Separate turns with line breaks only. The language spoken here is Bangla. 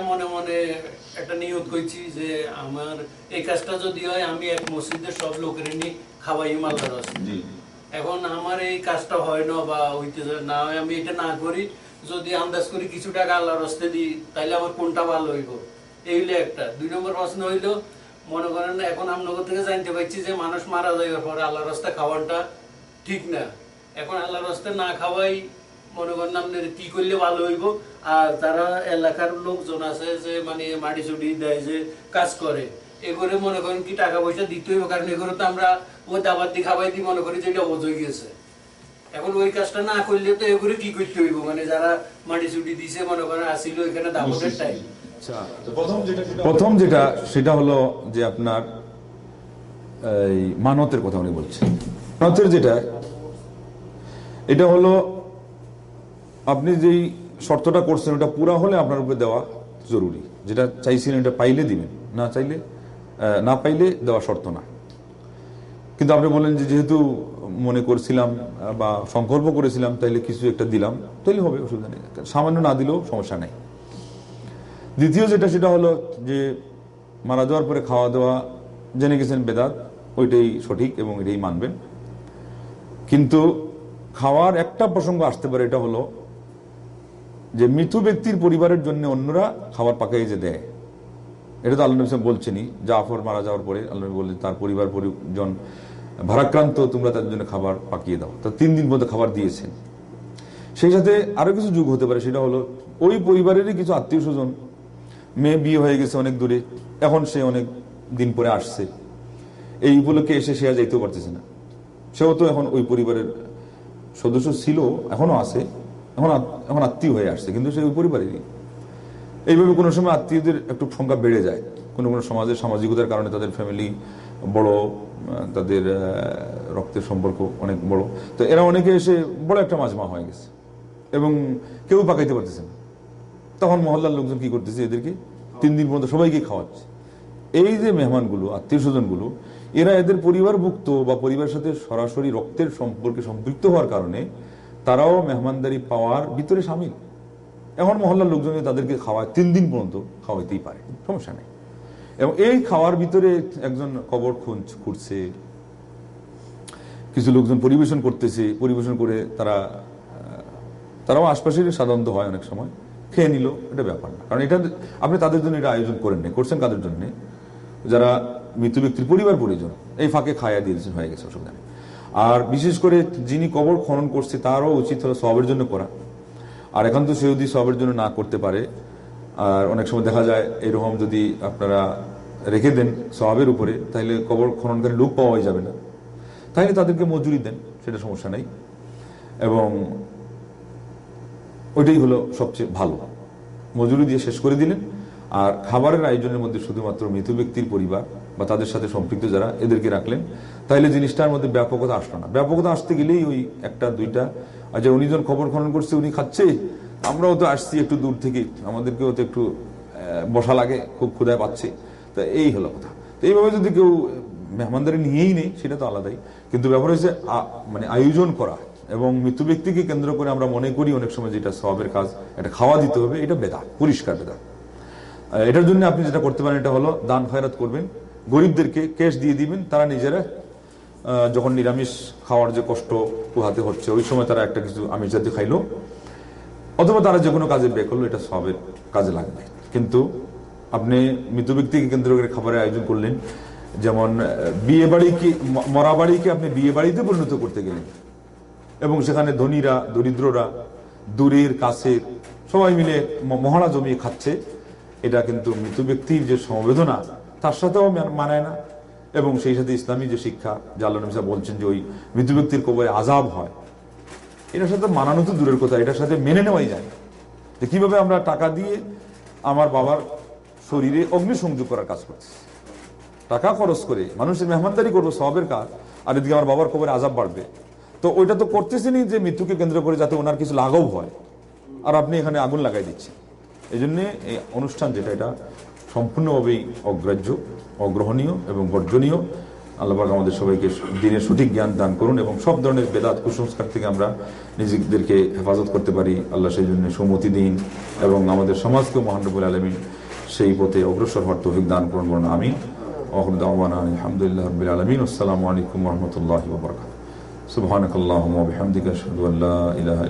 মনে মনে একটা নিয়ত করছি যে আমার এই কাজটা যদি হয় আমি এক মসজিদের সব লোকের নিয়ে খাওয়াই মালদার এখন আমার এই কাজটা হয় না বা হইতেছে না হয় আমি এটা না করি যদি আন্দাজ করি কিছু টাকা আল্লাহর হস্তে দিই তাহলে আমার কোনটা ভালো হইব? এই হইল একটা। দুই নম্বর প্রশ্ন হইল মনে করেন এখন আমনগর থেকে জানতে পারছি যে মানুষ মারা যাওয়ার পরে আল্লাহর হস্তে খাওয়ানটা ঠিক না। এখন আল্লাহর হস্তে না খাওয়াই মনে করেন আপনার কি করলে ভালো হইব। আর তারা এলাকার লোকজন আছে যে মানে মাটি চুটি দেয় যে কাজ করে এ করে মনে করেন কি টাকা পয়সা দিতে হইব কারণ এগুলো তো আমরা ও দাবার দিয়ে খাওয়াই দিয়ে মনে করি যে এটা হয়ে গেছে। এখন ওই কাজটা না করলে তো এগুলো কি করতে হইব? মানে যারা মাটি চুটি দিছে মনে করেন আসিল এখানে দাবতের টাইম
আচ্ছা প্রথম যেটা
প্রথম যেটা সেটা হলো যে আপনার এই মানতের কথা উনি বলছেন। মানতের যেটা এটা হলো আপনি যেই শর্তটা করছেন, ওটা পুরা হলে আপনার উপরে দেওয়া জরুরি। যেটা চাইছিলেন এটা পাইলে দিবেন। না চাইলে না পাইলে দেওয়া শর্ত না। কিন্তু আপনি বললেন যে যেহেতু মনে করছিলাম বা সংকল্প করেছিলাম, তাইলে কিছু একটা দিলাম, তাইলে হবে, অসুবিধা নেই। সামান্য না দিলেও সমস্যা নেই। দ্বিতীয় যেটা, সেটা হলো যে মারা যাওয়ার পরে খাওয়া দাওয়া, জেনে গেছেন বেদাত, ওইটাই সঠিক এবং এটাই মানবেন। কিন্তু খাওয়ার একটা প্রসঙ্গ আসতে পারে, এটা হলো যে মৃত ব্যক্তির পরিবারের জন্য অন্যরা খাবার পাকাই যে দেয়। এটা তো আল্লাহ আলাইহি বলছেনই। জাফর মারা যাওয়ার পরে আল্লাহ নবী তার পরিবার পরিজন ভারাক্রান্ত, তোমরা তাদের জন্য খাবার পাকিয়ে দাও। তা তিন দিন পর্যন্ত খাবার দিয়েছেন। সেই সাথে আরও কিছু যুগ হতে পারে, সেটা হলো ওই পরিবারেরই কিছু আত্মীয় স্বজন। মেয়ে বিয়ে হয়ে গেছে অনেক দূরে, এখন সে অনেক দিন পরে আসছে। এই উপলক্ষে এসে সে আর যাইতেও পারতেছে না। সেও তো এখন ওই পরিবারের সদস্য ছিল, এখনও আছে। এখন এখন আত্মীয় হয়ে আসছে, কিন্তু সে ওই পরিবারেরই এইভাবে কোনো সময় আত্মীয়দের একটু সংখ্যা বেড়ে যায়। কোনো কোনো সমাজের সামাজিকতার কারণে তাদের ফ্যামিলি বড় তাদের রক্তের সম্পর্ক অনেক বড়। তো এরা অনেকে এসে বড় একটা মাজমা হয়ে গেছে। এবং কেউ পাকাইতে পারতেছে না। তখন মহল্লার লোকজন কি করতেছে এদেরকে? তিন দিন পর্যন্ত সবাইকে খাওয়াচ্ছে। এই যে মেহমানগুলো, আত্মীয় স্বজনগুলো, এরা এদের পরিবারভুক্ত বা পরিবারের সাথে সরাসরি রক্তের সম্পর্কে সম্পৃক্ত হওয়ার কারণে তারাও মেহমানদারি পাওয়ার ভিতরে সামিল। এখন মহল্লার লোকজন তাদেরকে খাওয়ায়, তিন দিন পর্যন্ত খাওয়াইতেই পারে, সমস্যা নেই। এবং এই খাওয়ার ভিতরে একজন কবর খুঁজ খুঁড়ছে, কিছু লোকজন পরিবেশন করতেছে, পরিবেশন করে তারা তারাও আশপাশের সাধারণত হয় অনেক সময়, খেয়ে নিল, এটা ব্যাপার না। কারণ এটা আপনি তাদের জন্য এটা আয়োজন করেন নাই, করছেন কাদের জন্য? যারা মৃত ব্যক্তির পরিবার পরিজন, এই ফাঁকে খায়া দিয়েছেন, হয়ে গেছে অসুবিধা নেই আর বিশেষ করে যিনি কবর খনন করছে, তারও উচিত হলো সবের জন্য করা। আর এখন তো সে যদি সবের জন্য না করতে পারে। আর অনেক সময় দেখা যায়, এরকম যদি আপনারা রেখে দেন সবের উপরে, তাহলে কবর খননকারী লোক পাওয়াই যাবে না। তাহলে তাদেরকে মজুরি দেন, সেটা সমস্যা নেই। এবং ওইটাই হলো সবচেয়ে ভালো। মজুরি দিয়ে শেষ করে দিলেন। আর খাবারের আয়োজনের মধ্যে শুধুমাত্র মৃত ব্যক্তির পরিবার বা তাদের সাথে সম্পৃক্ত যারা এদেরকে রাখলেন, তাইলে জিনিসটার মধ্যে ব্যাপকতা আসলো না। ব্যাপকতা আসতে গেলেই ওই একটা, দুইটা, আর যে উনি যখন খবর খনন করছে উনি খাচ্ছে, আমরাও তো আসছি একটু দূর থেকে, আমাদেরকেও তো একটু বসা লাগে, খুব ক্ষুদায় পাচ্ছে। তা এই হলো কথা। তো এইভাবে যদি কেউ মেহমানদারি নিয়েই নেই সেটা তো আলাদাই। কিন্তু ব্যাপার হচ্ছে আ- মানে আয়োজন করা এবং মৃত্যু ব্যক্তিকে কেন্দ্র করে আমরা মনে করি অনেক সময় যেটা সবের কাজ, এটা খাওয়া দিতে হবে, এটা বেদা পরিষ্কার বেদা এটার জন্য আপনি যেটা করতে পারেন, এটা হলো দান খয়রাত করবেন। গরিবদেরকে ক্যাশ দিয়ে দিবেন, তারা নিজেরা যখন নিরামিষ খাওয়ার যে কষ্ট পোহাতে হচ্ছে, ওই সময় তারা একটা কিছু আমিষ জাতীয় খাইলো, অথবা তারা যে কোনো কাজে ব্যয় করল, এটা সবের কাজে লাগবে কিন্তু আপনি মৃত ব্যক্তিকে কেন্দ্র করে খাবারের আয়োজন করলেন, যেমন বিয়ে বাড়িকে মরা বাড়িকে আপনি বিয়ে বাড়িতে পরিণত করতে গেলেন, এবং সেখানে ধনীরা, দরিদ্ররা, দূরের, কাছের, সবাই মিলে মহড়া জমিয়ে খাচ্ছে এটা কিন্তু মৃত ব্যক্তির যে সমবেদনা, তার সাথেও মানায় না। এবং সেই সাথে ইসলামী যে শিক্ষা জাল্লা নবী বলছেন যে ওই মৃত ব্যক্তির কবরে আজাব হয়, এটার সাথে মানানো তো দূরের কথা, এটার সাথে মেনে নেওয়াই যায়। যে কীভাবে আমরা টাকা দিয়ে আমার বাবার শরীরে অগ্নিসংযোগ করার কাজ করছি। টাকা খরচ করে, মানুষের মেহমানদারি করব সবের কাজ, আর এদিকে আমার বাবার কবরে আজাব বাড়বে। তো ওইটা তো করতেছেনই যে মৃত্যুকে কেন্দ্র করে যাতে ওনার কিছু লাঘব হয়। আর আপনি এখানে আগুন লাগাই দিচ্ছেন। এই জন্য এই অনুষ্ঠান যেটা, এটা সম্পূর্ণভাবেই অগ্রাহ্য, অগ্রহণীয় এবং বর্জনীয়। আল্লাহবাক আমাদের সবাইকে দিনের সঠিক জ্ঞান দান করুন এবং সব ধরনের বেদাত কুসংস্কার থেকে আমরা নিজেদেরকে হেফাজত করতে পারি। আল্লাহ সেই জন্য সুমতি দিন এবং আমাদের সমাজকেও মহানবুল আলমী সেই পথে অগ্রসর হওয়ার তৌফিক দান করুন বলুন দাওয়ানা আলহামদুলিল্লাহ রাব্বিল আলামিন। আসসালামু আলাইকুম ওয়া রাহমাতুল্লাহি ওয়া বারাকাতুহু সুবহানাকাল্লাহুম্মা ওয়া বিহামদিকা আশহাদু আল্লা ইলাহা